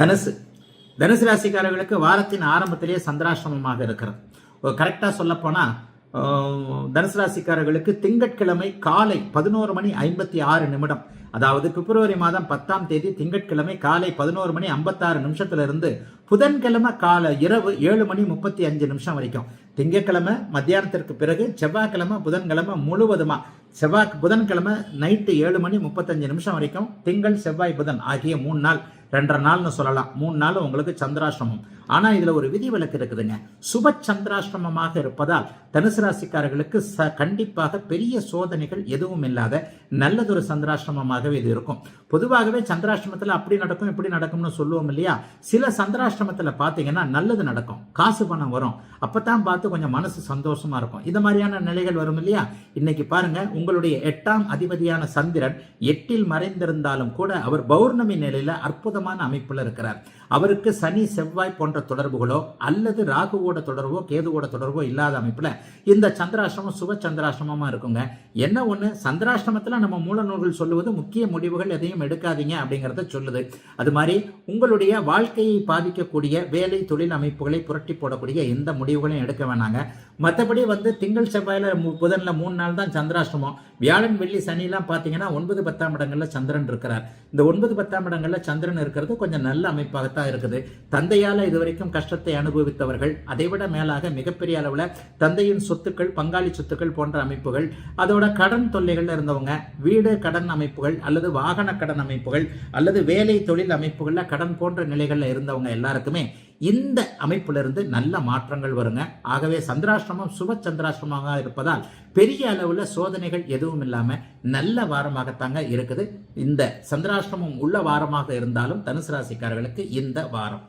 தனுசு. தனுசு ராசிக்காரர்களுக்கு வாரத்தின் ஆரம்பத்திலேயே சந்திராசிரமமாக இருக்கிறது. கரெக்டாக சொல்லப்போனால் தனுசு ராசிக்காரர்களுக்கு திங்கட்கிழமை காலை பதினோரு மணி ஐம்பத்தி ஆறு நிமிடம். அதாவது பிப்ரவரி மாதம் பத்தாம் தேதி திங்கட்கிழமை காலை பதினோரு மணி ஐம்பத்தாறு நிமிஷத்துலேருந்து புதன்கிழமை காலை இரவு ஏழு மணி முப்பத்தி அஞ்சு நிமிஷம் வரைக்கும். திங்கட்கிழமை மத்தியானத்திற்கு பிறகு செவ்வாய்க்கிழமை புதன்கிழமை முழுவதுமா செவ்வாய் புதன்கிழமை நைட்டு ஏழு மணி முப்பத்தஞ்சு நிமிஷம் வரைக்கும் திங்கள் செவ்வாய் புதன் ஆகிய மூணு நாள் ரெண்டரை நாள்னு சொல்லலாம். மூணு நாள் உங்களுக்கு சந்திராசிரமம் ஆனால் இதில் ஒரு விதிவிலக்கு இருக்குதுங்க. சுப சந்திராசிரமமாக இருப்பதால் தனுசு ராசிக்காரர்களுக்கு ச கண்டிப்பாக பெரிய சோதனைகள் எதுவும் இல்லாத நல்லதொரு சந்திராசிரமமாகவே இது இருக்கும். பொதுவாகவே சந்திராசிரமத்தில் அப்படி நடக்கும் இப்படி நடக்கும்னு சொல்லுவோம் இல்லையா? சில சந்திராசிரமத்தில் பார்த்தீங்கன்னா நல்லது நடக்கும். காசு பணம் வரும். அப்பதான் பார்த்து கொஞ்சம் மனசு சந்தோஷமா இருக்கும். இந்த மாதிரியான நிலைகள் வரும் இல்லையா? இன்னைக்கு பாருங்க உங்களுடைய எட்டாம் அதிபதியான சந்திரன் எட்டில் மறைந்திருந்தாலும் கூட அவர் பௌர்ணமி நிலையில அற்புதமான அமைப்புல இருக்கிறார். அவருக்கு சனி செவ்வாய் போன்ற தொடர்புகளோ அல்லது ராகுவோட தொடர்போ கேதுவோட தொடர்போ இல்லாத அமைப்புல இந்த சந்திராஷ்டிரமம் சுப சந்திராஷ்டிரமமாக இருக்குங்க. என்ன ஒன்று சந்திராஷ்டிரமத்தில் நம்ம மூல நூல்கள் சொல்லுவது முக்கிய முடிவுகள் எதையும் எடுக்காதீங்க அப்படிங்கிறத சொல்லுது. அது மாதிரி உங்களுடைய வாழ்க்கையை பாதிக்கக்கூடிய வேலை தொழில் அமைப்புகளை புரட்டி போடக்கூடிய எந்த முடிவுகளையும் எடுக்க வேணாங்க. மற்றபடி வந்து திங்கள் செவ்வாயில மு- மூணு நாள் தான் சந்திராஷ்டமம். வியாழன் வெள்ளி சனிலாம் பார்த்தீங்கன்னா ஒன்பது பத்தாம் இடங்களில் சந்திரன் இருக்கிறார். இந்த ஒன்பது பத்தாம் இடங்களில் சந்திரன் இருக்கிறது கொஞ்சம் நல்ல அமைப்பாகத்தான் இருக்குது. தந்தையால் இதுவரைக்கும் கஷ்டத்தை அனுபவித்தவர்கள் அதைவிட மேலாக மிகப்பெரிய அளவில் தந்தையின் சொத்துக்கள் பங்காளி சொத்துக்கள் போன்ற அமைப்புகள் அதோட கடன் தொல்லைகளில் இருந்தவங்க வீடு கடன் அமைப்புகள் அல்லது வாகன கடன் அமைப்புகள் அல்லது வேலை தொழில் அமைப்புகளில் கடன் போன்ற நிலைகளில் இருந்தவங்க எல்லாருக்குமே இந்த அமைப்பிலிருந்து நல்ல மாற்றங்கள் வருங்க. ஆகவே சந்திராசிரமம் சுப சந்திராசிரமமாக இருப்பதால் பெரிய அளவில் சோதனைகள் எதுவும் இல்லாமல் நல்ல வாரமாகத்தாங்க இருக்குது. இந்த சந்திராசிரமம் உள்ள வாரமாக இருந்தாலும் தனுசு ராசிக்காரர்களுக்கு இந்த வாரம்.